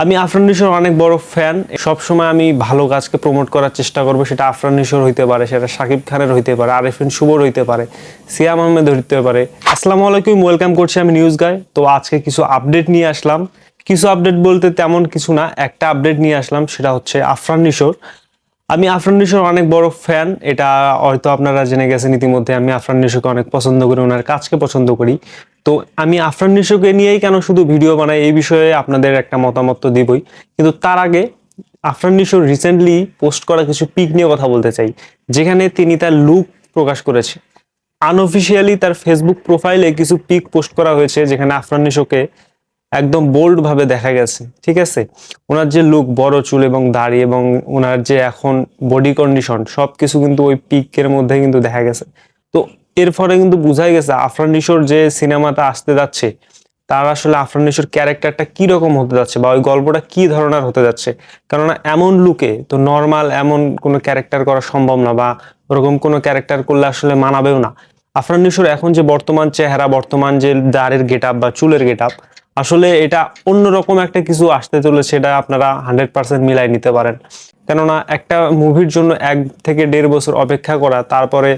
আমি আফরান নিশোর অনেক বড় ফ্যান সবসময় আমি ভালো কাজকে প্রমোট করার চেষ্টা করব, সেটা আফরান নিশোর হইতে পারে, সেটা শাকিব খানের হইতে পারে আর আরেফিন শুভর হইতে পারে, সিয়াম আহমেদ হইতে পারে। আসসালামু আলাইকুম ওয়েলকাম করছি আমি নিউজ গায়ে তো আজকে কিছু আপডেট নিয়ে আসলাম। কিছু আপডেট বলতে তেমন কিছু না, একটা আপডেট নিয়ে আসলাম, সেটা হচ্ছে আফরান নিশোর। আমি আফরান নিশোর অনেক বড় ফ্যান এটা হয়তো আপনারা জেনে গেছেন ইতিমধ্যে, আমি আফরান নিশোকে অনেক পছন্দ করি, ওনার কাজকে পছন্দ করি। তো আমি আফরান নিশোকে নিয়েই কেন শুধু ভিডিও বানাই, এই বিষয়ে আপনাদের একটা মতামত তো দিবই। কিন্তু তার আগে আফরান নিশো রিসেন্টলি পোস্ট করা কিছু পিক নিয়ে কথা বলতে চাই, যেখানে তিনি তার লুক প্রকাশ করেছে। আনঅফিসিয়ালি তার ফেসবুক প্রোফাইলে কিছু পিক পোস্ট করা হয়েছে, যেখানে আফরান নিশোকে একদম বোল্ড ভাবে দেখা গেছে, ঠিক আছে? ওনার যে লুক বড় চুল এবং দাড়ি এবং ওনার যে এখন বডি কন্ডিশন সব কিছু কিন্তু ওই পিকের মধ্যে কিন্তু দেখা গেছে। তো এর ফলে কিন্তু বোঝাই গেছে আফরান নিশোর যে সিনেমাটা আসতে যাচ্ছে, তার আসলে আফরান নিশোর ক্যারেক্টারটা কি রকম হতে যাচ্ছে বা ওই গল্পটা কি ধরনের হতে যাচ্ছে? কেননা এমন লুকে তো নর্মাল এমন কোনো ক্যারেক্টার করা সম্ভব না বা ওরকম কোনো ক্যারেক্টার করলে আসলে মানাবেও না। আফরান নিশোর এখন যে বর্তমান চেহারা, বর্তমান যে দাঁড়ের গেট বা চুলের গেট আসলে এটা অন্যরকম একটা কিছু আসতে চলেছে এটা আপনারা হান্ড্রেড পার্সেন্ট মিলাই নিতে পারেন। কেননা একটা মুভির জন্য এক থেকে দেড় বছর অপেক্ষা করা, তারপরে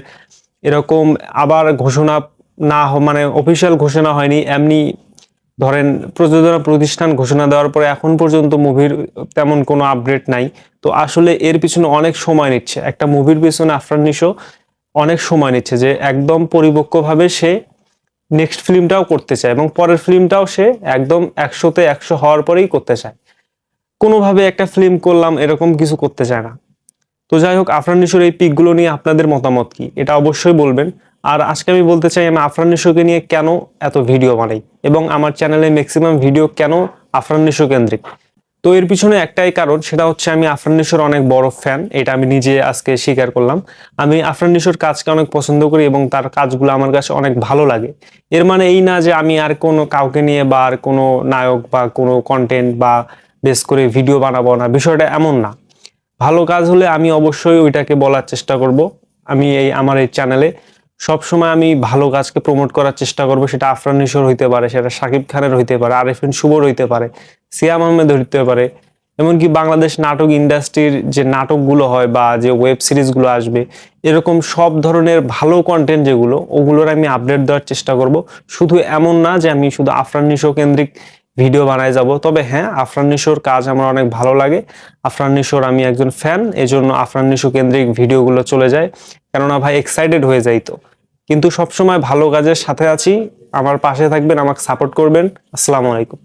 এরকম আবার ঘোষণা না মানে অফিসিয়াল ঘোষণা হয়নি, এমনি ধরেন প্রযোজনা প্রতিষ্ঠান ঘোষণা দেওয়ার পরে এখন পর্যন্ত মুভির তেমন কোনো আপডেট নাই। তো আসলে এর পিছনে অনেক সময় নিচ্ছে। একটা মুভির পিছনে আফরান নিশো অনেক সময় নিচ্ছে যে একদম পরিপক্কভাবে সে নেক্সট ফিল্মটাও করতে চায় এবং পরের ফিল্মটাও সে একদম একশোতে একশো হওয়ার পরেই করতে চায়। কোনোভাবে একটা ফিল্ম করলাম, এরকম কিছু করতে চায় না। তো যাই হোক, আফরান নিশোর এই পিকগুলো নিয়ে আপনাদের মতামত কি? এটা অবশ্যই বলবেন। আর আজকে আমি বলতে চাই, আমি আফরান নিশোকে নিয়ে কেন এত ভিডিও বানাই? এবং আমার চ্যানেলে ম্যাক্সিমাম ভিডিও কেন আফরান নিশো কেন্দ্রিক? তো এর পিছনে একটাই কারণ, সেটা হচ্ছে আমি আফরান নিশোর অনেক বড় ফ্যান এটা আমি নিজে আজকে স্বীকার করলাম। আমি আফরান নিশোর কাজকে অনেক পছন্দ করি এবং তার কাজগুলো আমার কাছে অনেক ভালো লাগে। এর মানে এই না যে আমি আর কোনো কাউকে নিয়ে বা আর কোনো নায়ক বা কোনো কন্টেন্ট বা বেস করে ভিডিও বানাবো না, বিষয়টা এমন না। ভালো কাজ হলে আমি অবশ্যই ওইটাকে বলার চেষ্টা করব। আমি এই আমার এই চ্যানেলে সবসময় আমি ভালো কাজকে প্রমোট করার চেষ্টা করব, সেটা আফরান নিশোর হইতে পারে, সেটা শাকিব খানের হইতে পারে আরেফিন শুভর হইতে পারে। সিয়াম আহমেদ হইতে পারে। এমনকি বাংলাদেশ নাটক ইন্ডাস্ট্রির যে নাটকগুলো হয় বা যে ওয়েব সিরিজগুলো আসবে, এরকম সব ধরনের ভালো কন্টেন্ট যেগুলো, ওগুলোর আমি আপডেট দেওয়ার চেষ্টা করব। শুধু এমন না যে আমি শুধু আফরান নিশো কেন্দ্রিক ভিডিও বানায় যাব। তবে হ্যাঁ আফরান নিশোর কাজ আমার অনেক ভালো লাগে। আফরান নিশোর আমি একজন ফ্যান এজন্য আফরান নিশো কেন্দ্রিক ভিডিওগুলো চলে যায়। কেননা ভাই এক্সাইটেড হয়ে যাই তো। কিন্তু সবসময় ভালো কাজের সাথে আছি। আমার পাশে থাকবেন, আমাকে সাপোর্ট করবেন। আসসালামু আলাইকুম।